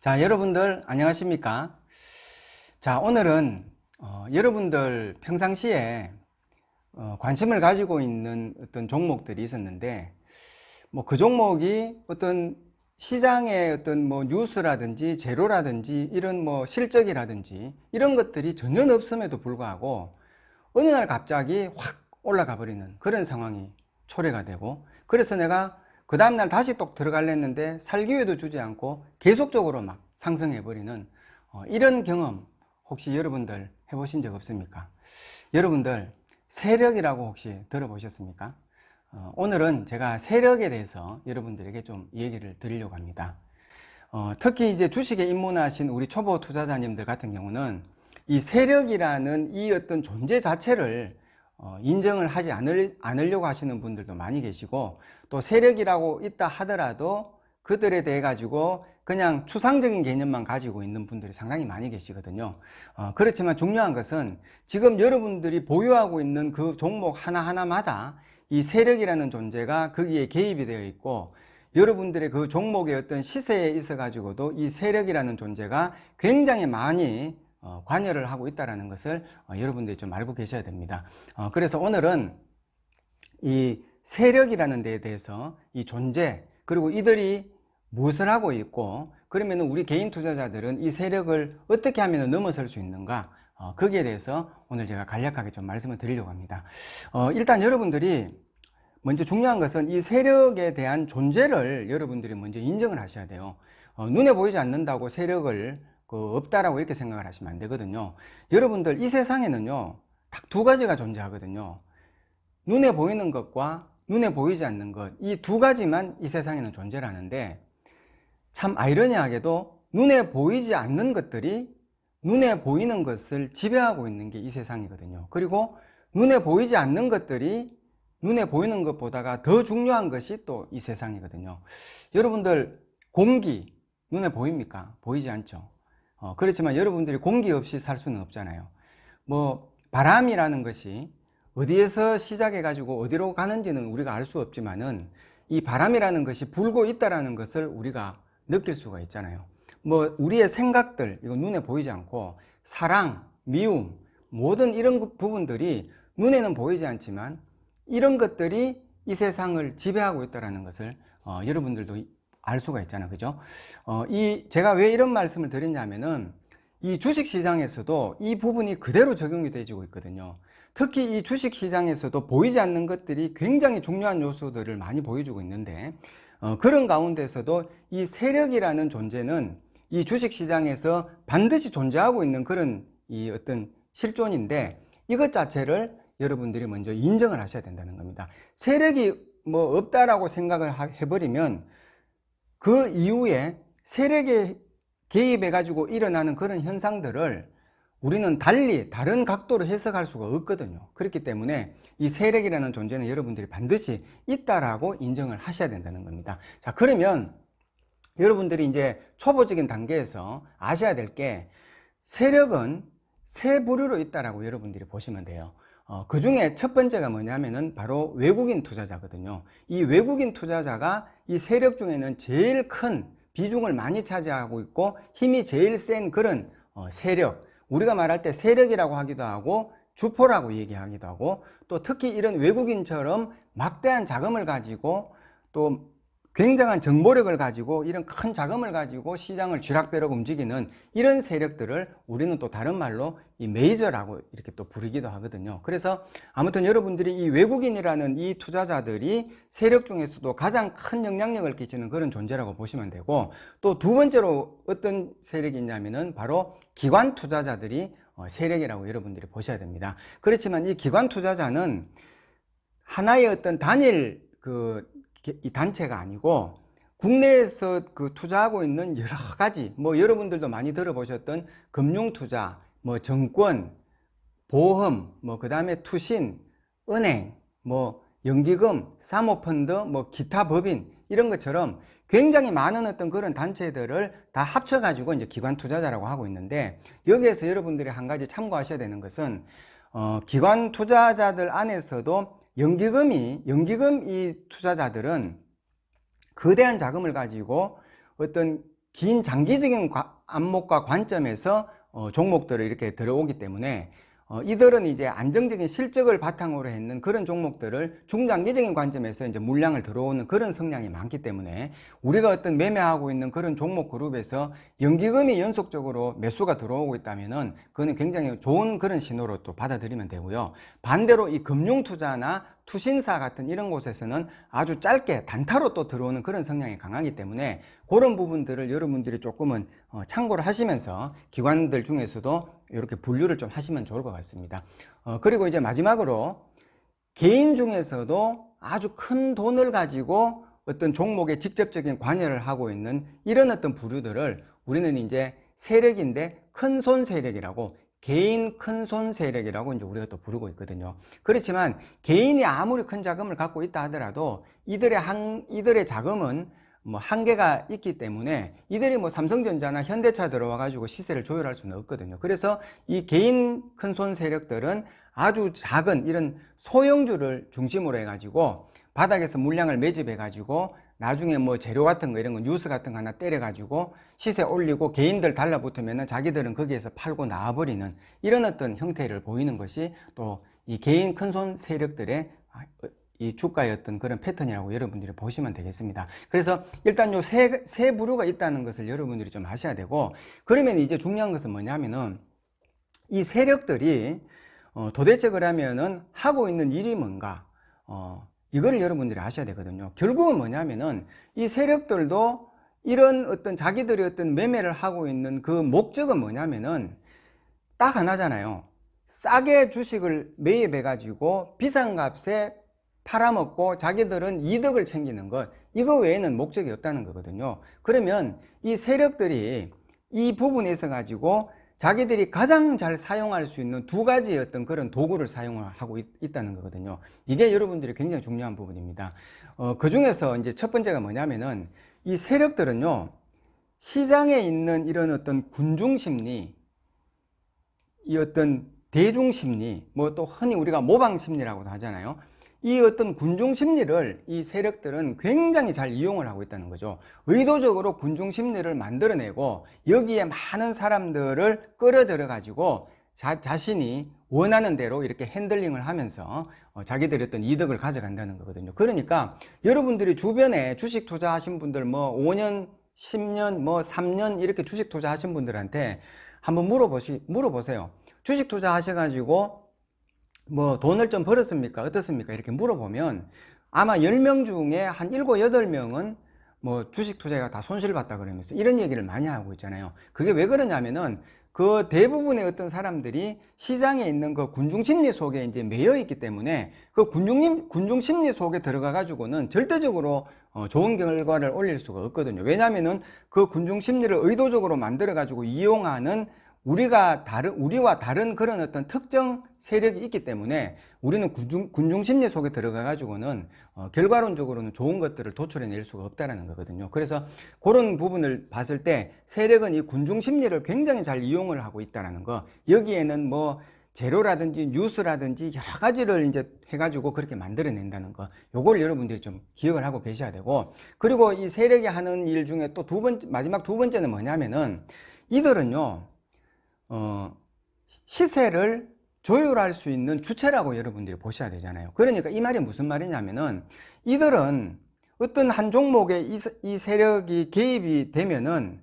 자, 여러분들 안녕하십니까? 자, 오늘은 어, 여러분들 평상시에 어, 관심을 가지고 있는 어떤 종목들이 있었는데 뭐 그 종목이 어떤 시장의 어떤 뭐 뉴스라든지 재료라든지 이런 뭐 실적이라든지 이런 것들이 전혀 없음에도 불구하고 어느 날 갑자기 확 올라가 버리는 그런 상황이 초래가 되고 그래서 내가 그 다음날 다시 또 들어갈랬는데 살 기회도 주지 않고 계속적으로 막 상승해 버리는 어, 이런 경험 혹시 여러분들 해보신 적 없습니까? 여러분들 세력이라고 혹시 들어보셨습니까? 어, 오늘은 제가 세력에 대해서 여러분들에게 좀 얘기를 드리려고 합니다. 어, 특히 이제 주식에 입문하신 우리 초보 투자자님들 같은 경우는 이 세력이라는 이 어떤 존재 자체를 어, 인정을 하지 않으려고 하시는 분들도 많이 계시고 또 세력이라고 있다 하더라도 그들에 대해 가지고 그냥 추상적인 개념만 가지고 있는 분들이 상당히 많이 계시거든요. 어, 그렇지만 중요한 것은 지금 여러분들이 보유하고 있는 그 종목 하나하나마다 이 세력이라는 존재가 거기에 개입이 되어 있고 여러분들의 그 종목의 어떤 시세에 있어 가지고도 이 세력이라는 존재가 굉장히 많이 어, 관여를 하고 있다는 것을 어, 여러분들이 좀 알고 계셔야 됩니다. 어, 그래서 오늘은 이 세력이라는 데에 대해서 이 존재 그리고 이들이 무엇을 하고 있고 그러면 우리 개인 투자자들은 이 세력을 어떻게 하면 넘어설 수 있는가 어, 거기에 대해서 오늘 제가 간략하게 좀 말씀을 드리려고 합니다. 어, 일단 여러분들이 먼저 중요한 것은 이 세력에 대한 존재를 여러분들이 먼저 인정을 하셔야 돼요. 어, 눈에 보이지 않는다고 세력을 그 없다라고 이렇게 생각을 하시면 안 되거든요. 여러분들 이 세상에는요, 딱 두 가지가 존재하거든요. 눈에 보이는 것과 눈에 보이지 않는 것, 이 두 가지만 이 세상에는 존재를 하는데, 참 아이러니하게도 눈에 보이지 않는 것들이 눈에 보이는 것을 지배하고 있는 게 이 세상이거든요. 그리고 눈에 보이지 않는 것들이 눈에 보이는 것보다가 더 중요한 것이 또 이 세상이거든요. 여러분들 공기 눈에 보입니까? 보이지 않죠. 어, 그렇지만 여러분들이 공기 없이 살 수는 없잖아요. 뭐 바람이라는 것이 어디에서 시작해 가지고 어디로 가는지는 우리가 알 수 없지만은 이 바람이라는 것이 불고 있다라는 것을 우리가 느낄 수가 있잖아요. 뭐 우리의 생각들 이거 눈에 보이지 않고 사랑, 미움 모든 이런 그 부분들이 눈에는 보이지 않지만 이런 것들이 이 세상을 지배하고 있다라는 것을 어, 여러분들도 알 수가 있잖아요. 그죠? 어, 이 제가 왜 이런 말씀을 드리냐면은 이 주식 시장에서도 이 부분이 그대로 적용이 되지고 있거든요. 특히 이 주식 시장에서도 보이지 않는 것들이 굉장히 중요한 요소들을 많이 보여주고 있는데 어, 그런 가운데서도 이 세력이라는 존재는 이 주식 시장에서 반드시 존재하고 있는 그런 이 어떤 실존인데 이것 자체를 여러분들이 먼저 인정을 하셔야 된다는 겁니다. 세력이 뭐 없다라고 생각을 하- 해버리면 그 이후에 세력에 개입해 가지고 일어나는 그런 현상들을 우리는 달리 다른 각도로 해석할 수가 없거든요. 그렇기 때문에 이 세력이라는 존재는 여러분들이 반드시 있다라고 인정을 하셔야 된다는 겁니다. 자, 그러면 여러분들이 이제 초보적인 단계에서 아셔야 될 게 세력은 세 부류로 있다라고 여러분들이 보시면 돼요. 어, 그 중에 첫 번째가 뭐냐면은 바로 외국인 투자자거든요. 이 외국인 투자자가 이 세력 중에는 제일 큰 비중을 많이 차지하고 있고 힘이 제일 센 그런 어, 세력. 우리가 말할 때 세력이라고 하기도 하고 주포라고 얘기하기도 하고 또 특히 이런 외국인처럼 막대한 자금을 가지고 또 굉장한 정보력을 가지고 이런 큰 자금을 가지고 시장을 쥐락펴락 움직이는 이런 세력들을 우리는 또 다른 말로 이 메이저라고 이렇게 또 부르기도 하거든요. 그래서 아무튼 여러분들이 이 외국인이라는 이 투자자들이 세력 중에서도 가장 큰 영향력을 끼치는 그런 존재라고 보시면 되고 또 두 번째로 어떤 세력이 있냐면은 바로 기관 투자자들이 어, 세력이라고 여러분들이 보셔야 됩니다. 그렇지만 이 기관 투자자는 하나의 어떤 단일 그 이 단체가 아니고 국내에서 그 투자하고 있는 여러 가지 뭐 여러분들도 많이 들어보셨던 금융 투자, 뭐 정권, 보험, 뭐 그 다음에 투신, 은행, 뭐 연기금, 사모펀드, 뭐 기타 법인 이런 것처럼 굉장히 많은 어떤 그런 단체들을 다 합쳐 가지고 이제 기관 투자자라고 하고 있는데 여기에서 여러분들이 한 가지 참고하셔야 되는 것은 어, 기관 투자자들 안에서도 연기금이 연기금 이 투자자들은 거대한 자금을 가지고 어떤 긴 장기적인 과- 안목과 관점에서 어, 종목들을 이렇게 들어오기 때문에 어, 이들은 이제 안정적인 실적을 바탕으로 했는 그런 종목들을 중장기적인 관점에서 이제 물량을 들어오는 그런 성향이 많기 때문에 우리가 어떤 매매하고 있는 그런 종목 그룹에서 연기금이 연속적으로 매수가 들어오고 있다면은 그거는 굉장히 좋은 그런 신호로 또 받아들이면 되고요. 반대로 이 금융 투자나 투신사 같은 이런 곳에서는 아주 짧게 단타로 또 들어오는 그런 성향이 강하기 때문에 그런 부분들을 여러분들이 조금은 어, 참고를 하시면서 기관들 중에서도 이렇게 분류를 좀 하시면 좋을 것 같습니다. 어, 그리고 이제 마지막으로 개인 중에서도 아주 큰 돈을 가지고 어떤 종목에 직접적인 관여를 하고 있는 이런 어떤 부류들을 우리는 이제 세력인데 큰 손 세력이라고 개인 큰 손 세력이라고 이제 우리가 또 부르고 있거든요. 그렇지만 개인이 아무리 큰 자금을 갖고 있다 하더라도 이들의 한, 이들의 자금은 뭐 한계가 있기 때문에 이들이 뭐 삼성전자나 현대차 들어와 가지고 시세를 조율할 수는 없거든요. 그래서 이 개인 큰 손 세력들은 아주 작은 이런 소형주를 중심으로 해 가지고 바닥에서 물량을 매집해 가지고 나중에 뭐 재료 같은 거 이런 거 뉴스 같은 거 하나 때려 가지고 시세 올리고 개인들 달라붙으면은 자기들은 거기에서 팔고 나와버리는 이런 어떤 형태를 보이는 것이 또 이 개인 큰손 세력들의 이 주가의 어떤 그런 패턴이라고 여러분들이 보시면 되겠습니다. 그래서 일단 요 세, 세 부류가 있다는 것을 여러분들이 좀 아셔야 되고, 그러면 이제 중요한 것은 뭐냐면은 이 세력들이 어, 도대체 그러면은 하고 있는 일이 뭔가, 어, 이거를 여러분들이 아셔야 되거든요. 결국은 뭐냐면은 이 세력들도 이런 어떤 자기들이 어떤 매매를 하고 있는 그 목적은 뭐냐면은 딱 하나잖아요. 싸게 주식을 매입해 가지고 비싼 값에 팔아먹고 자기들은 이득을 챙기는 것 이거 외에는 목적이 없다는 거거든요. 그러면 이 세력들이 이 부분에 있어 가지고 자기들이 가장 잘 사용할 수 있는 두 가지의 어떤 그런 도구를 사용하고 있, 다는 거거든요. 이게 여러분들이 굉장히 중요한 부분입니다. 어, 그 중에서 이제 첫 번째가 뭐냐면은 이 세력들은요 시장에 있는 이런 어떤 군중 심리 이 어떤 대중 심리 뭐 또 흔히 우리가 모방 심리라고도 하잖아요 이 어떤 군중 심리를 이 세력들은 굉장히 잘 이용을 하고 있다는 거죠. 의도적으로 군중 심리를 만들어내고 여기에 많은 사람들을 끌어들여 가지고 자, 자신이 원하는 대로 이렇게 핸들링을 하면서 어, 자기들이 어떤 이득을 가져간다는 거거든요. 그러니까 여러분들이 주변에 주식 투자하신 분들 뭐 5년, 10년, 뭐 3년 이렇게 주식 투자하신 분들한테 한번 물어보시, 물어보세요. 주식 투자하셔가지고 뭐 돈을 좀 벌었습니까? 어떻습니까? 이렇게 물어보면 아마 10명 중에 한 7, 8명은 뭐 주식 투자가 다 손실 봤다 그러면서 이런 얘기를 많이 하고 있잖아요. 그게 왜 그러냐면은 그 대부분의 어떤 사람들이 시장에 있는 그 군중 심리 속에 이제 매여 있기 때문에 그 군중 군중 심리 속에 들어가 가지고는 절대적으로 어 좋은 결과를 올릴 수가 없거든요. 왜냐하면은 그 군중 심리를 의도적으로 만들어 가지고 이용하는 우리가 다른 우리와 다른 그런 어떤 특정 세력이 있기 때문에 우리는 군중, 군중 심리 속에 들어가 가지고는 어, 결과론적으로는 좋은 것들을 도출해낼 수가 없다라는 거거든요. 그래서 그런 부분을 봤을 때 세력은 이 군중 심리를 굉장히 잘 이용을 하고 있다라는 거. 여기에는 뭐 재료라든지 뉴스라든지 여러 가지를 이제 해가지고 그렇게 만들어낸다는 거. 요걸 여러분들이 좀 기억을 하고 계셔야 되고. 그리고 이 세력이 하는 일 중에 또 두 번째, 마지막 두 번째는 뭐냐면은 이들은요, 어, 시세를 조율할 수 있는 주체라고 여러분들이 보셔야 되잖아요. 그러니까 이 말이 무슨 말이냐면은 이들은 어떤 한 종목에 이, 이 세력이 개입이 되면은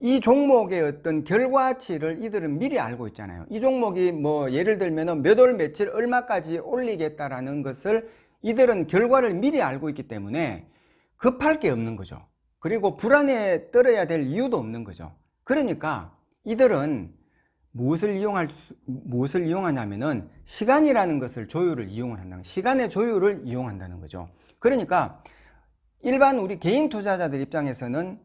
이 종목의 어떤 결과치를 이들은 미리 알고 있잖아요. 이 종목이 뭐 예를 들면은 몇 월 며칠 얼마까지 올리겠다라는 것을 이들은 결과를 미리 알고 있기 때문에 급할 게 없는 거죠. 그리고 불안에 떨어야 될 이유도 없는 거죠. 그러니까 이들은 무엇을 이용할 수, 무엇을 이용하냐면은 시간이라는 것을 조율을 이용을 한다는 시간의 조율을 이용한다는 거죠. 그러니까 일반 우리 개인 투자자들 입장에서는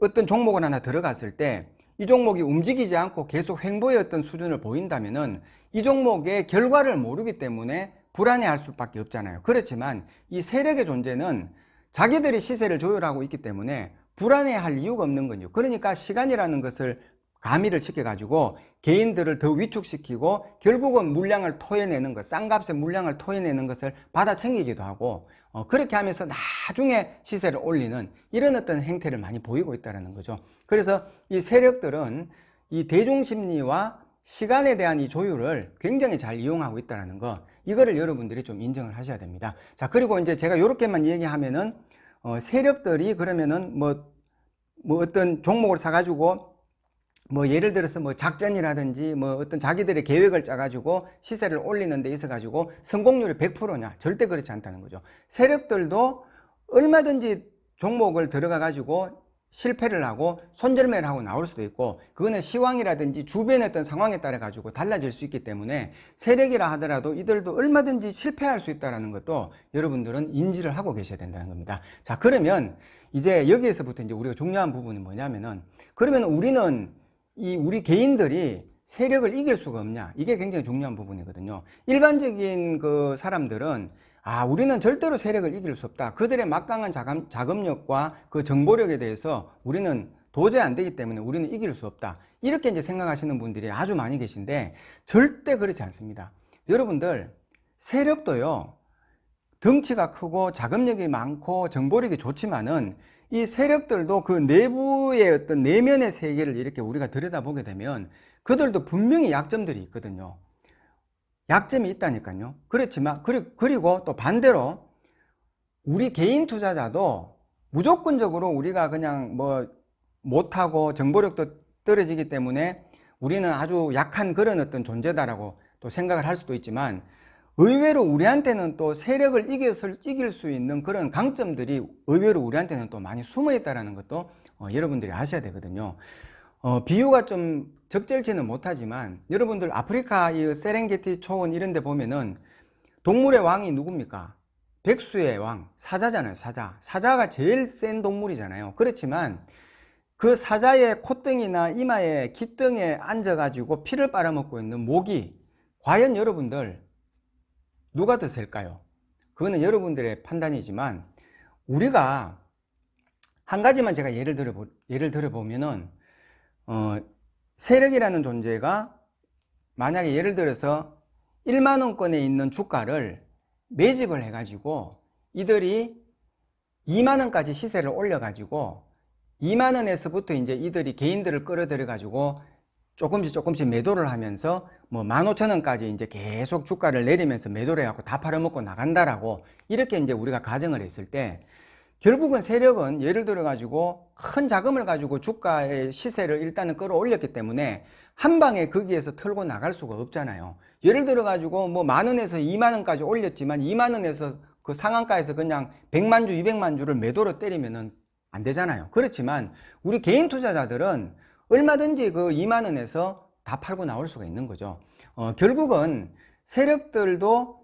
어떤 종목을 하나 들어갔을 때 이 종목이 움직이지 않고 계속 횡보의 어떤 수준을 보인다면은 이 종목의 결과를 모르기 때문에 불안해할 수밖에 없잖아요. 그렇지만 이 세력의 존재는 자기들이 시세를 조율하고 있기 때문에 불안해할 이유가 없는 거죠. 그러니까 시간이라는 것을 가미를 시켜가지고 개인들을 더 위축시키고 결국은 물량을 토해내는 것, 싼 값에 물량을 토해내는 것을 받아 챙기기도 하고 어, 그렇게 하면서 나중에 시세를 올리는 이런 어떤 행태를 많이 보이고 있다는 거죠. 그래서 이 세력들은 이 대중심리와 시간에 대한 이 조율을 굉장히 잘 이용하고 있다는 거, 이거를 여러분들이 좀 인정을 하셔야 됩니다. 자, 그리고 이제 제가 이렇게만 얘기하면은, 어, 세력들이 그러면은 뭐, 뭐 어떤 종목을 사가지고 뭐 예를 들어서 뭐 작전이라든지 뭐 어떤 자기들의 계획을 짜가지고 시세를 올리는 데 있어 가지고 성공률이 100%냐? 절대 그렇지 않다는 거죠. 세력들도 얼마든지 종목을 들어가 가지고 실패를 하고 손절매를 하고 나올 수도 있고 그거는 시황이라든지 주변의 어떤 상황에 따라 가지고 달라질 수 있기 때문에 세력이라 하더라도 이들도 얼마든지 실패할 수 있다는 것도 여러분들은 인지를 하고 계셔야 된다는 겁니다. 자 그러면 이제 여기에서부터 이제 우리가 중요한 부분이 뭐냐면은 그러면 우리는 이 우리 개인들이 세력을 이길 수가 없냐. 이게 굉장히 중요한 부분이거든요. 일반적인 그 사람들은 아 우리는 절대로 세력을 이길 수 없다. 그들의 막강한 자금, 자금력과 그 정보력에 대해서 우리는 도저히 안 되기 때문에 우리는 이길 수 없다. 이렇게 이제 생각하시는 분들이 아주 많이 계신데 절대 그렇지 않습니다. 여러분들 세력도요 덩치가 크고 자금력이 많고 정보력이 좋지만은 이 세력들도 그 내부의 어떤 내면의 세계를 이렇게 우리가 들여다보게 되면 그들도 분명히 약점들이 있거든요. 약점이 있다니까요. 그렇지만, 그리고 또 반대로 우리 개인 투자자도 무조건적으로 우리가 그냥 뭐 못하고 정보력도 떨어지기 때문에 우리는 아주 약한 그런 어떤 존재다라고 또 생각을 할 수도 있지만 의외로 우리한테는 또 세력을 이길, 이길 수 있는 그런 강점들이 의외로 우리한테는 또 많이 숨어 있다는 것도 어, 여러분들이 아셔야 되거든요. 어, 비유가 좀 적절치는 못하지만 여러분들 아프리카 이 세렝게티 초원 이런 데 보면은 동물의 왕이 누굽니까? 백수의 왕, 사자잖아요, 사자. 사자가 제일 센 동물이잖아요. 그렇지만 그 사자의 콧등이나 이마에 깃등에 앉아가지고 피를 빨아먹고 있는 모기. 과연 여러분들 누가 더 셀까요? 그거는 여러분들의 판단이지만 우리가 한 가지만 제가 예를 들어 예를 들어 보면은 어, 세력이라는 존재가 만약에 예를 들어서 1만 원권에 있는 주가를 매집을 해가지고 이들이 2만 원까지 시세를 올려가지고 2만 원에서부터 이제 이들이 개인들을 끌어들여 가지고 조금씩 조금씩 매도를 하면서 뭐 15,000원까지 이제 계속 주가를 내리면서 매도를 해갖고 다 팔아먹고 나간다라고 이렇게 이제 우리가 가정을 했을 때 결국은 세력은 예를 들어 가지고 큰 자금을 가지고 주가의 시세를 일단은 끌어올렸기 때문에 한 방에 거기에서 털고 나갈 수가 없잖아요. 예를 들어 가지고 뭐 만 원에서 2만 원까지 올렸지만 2만 원에서 그 상한가에서 그냥 100만 주, 200만 주를 매도로 때리면은 안 되잖아요. 그렇지만 우리 개인 투자자들은 얼마든지 그 2만 원에서 다 팔고 나올 수가 있는 거죠. 어, 결국은 세력들도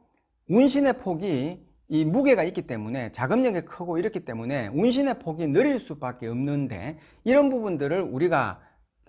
운신의 폭이 이 무게가 있기 때문에 자금력이 크고 이렇기 때문에 운신의 폭이 느릴 수밖에 없는데 이런 부분들을 우리가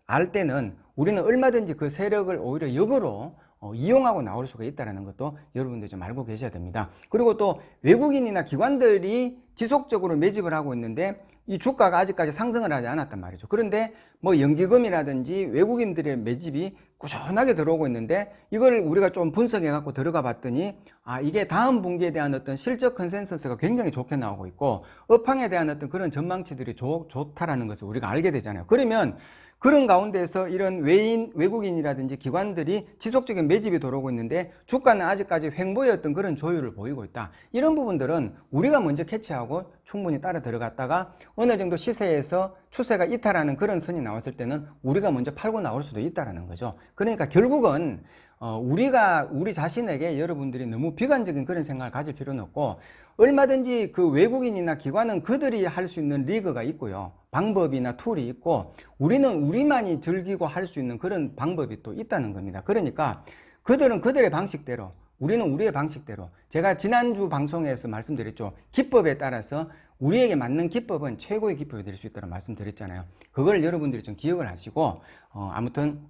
알 때는 우리는 얼마든지 그 세력을 오히려 역으로 어, 이용하고 나올 수가 있다는 것도 여러분들 좀 알고 계셔야 됩니다. 그리고 또 외국인이나 기관들이 지속적으로 매집을 하고 있는데 이 주가가 아직까지 상승을 하지 않았단 말이죠. 그런데 뭐 연기금이라든지 외국인들의 매집이 꾸준하게 들어오고 있는데 이걸 우리가 좀 분석해 갖고 들어가 봤더니 아 이게 다음 분기에 대한 어떤 실적 컨센서스가 굉장히 좋게 나오고 있고 업황에 대한 어떤 그런 전망치들이 좋, 좋다라는 것을 우리가 알게 되잖아요. 그러면 그런 가운데서 이런 외인, 외국인이라든지 기관들이 지속적인 매집이 들어오고 있는데 주가는 아직까지 횡보였던 그런 조율을 보이고 있다. 이런 부분들은 우리가 먼저 캐치하고 충분히 따라 들어갔다가 어느 정도 시세에서 추세가 이탈하는 그런 선이 나왔을 때는 우리가 먼저 팔고 나올 수도 있다라는 거죠. 그러니까 결국은 어, 우리가 우리 자신에게 여러분들이 너무 비관적인 그런 생각을 가질 필요는 없고 얼마든지 그 외국인이나 기관은 그들이 할 수 있는 리그가 있고요. 방법이나 툴이 있고 우리는 우리만이 즐기고 할 수 있는 그런 방법이 또 있다는 겁니다. 그러니까 그들은 그들의 방식대로 우리는 우리의 방식대로 제가 지난주 방송에서 말씀드렸죠. 기법에 따라서 우리에게 맞는 기법은 최고의 기법이 될 수 있다고 말씀드렸잖아요. 그걸 여러분들이 좀 기억을 하시고 어, 아무튼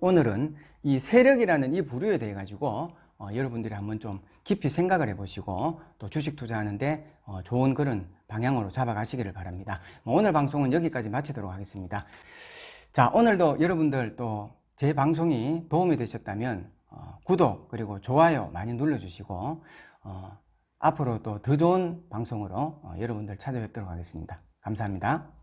오늘은 이 세력이라는 이 부류에 대해 가지고 어, 여러분들이 한번 좀 깊이 생각을 해보시고 또 주식 투자하는데 어, 좋은 그런 방향으로 잡아가시기를 바랍니다. 뭐 오늘 방송은 여기까지 마치도록 하겠습니다. 자 오늘도 여러분들 또 제 방송이 도움이 되셨다면 어, 구독 그리고 좋아요 많이 눌러주시고 어, 앞으로 또 더 좋은 방송으로 어, 여러분들 찾아뵙도록 하겠습니다. 감사합니다.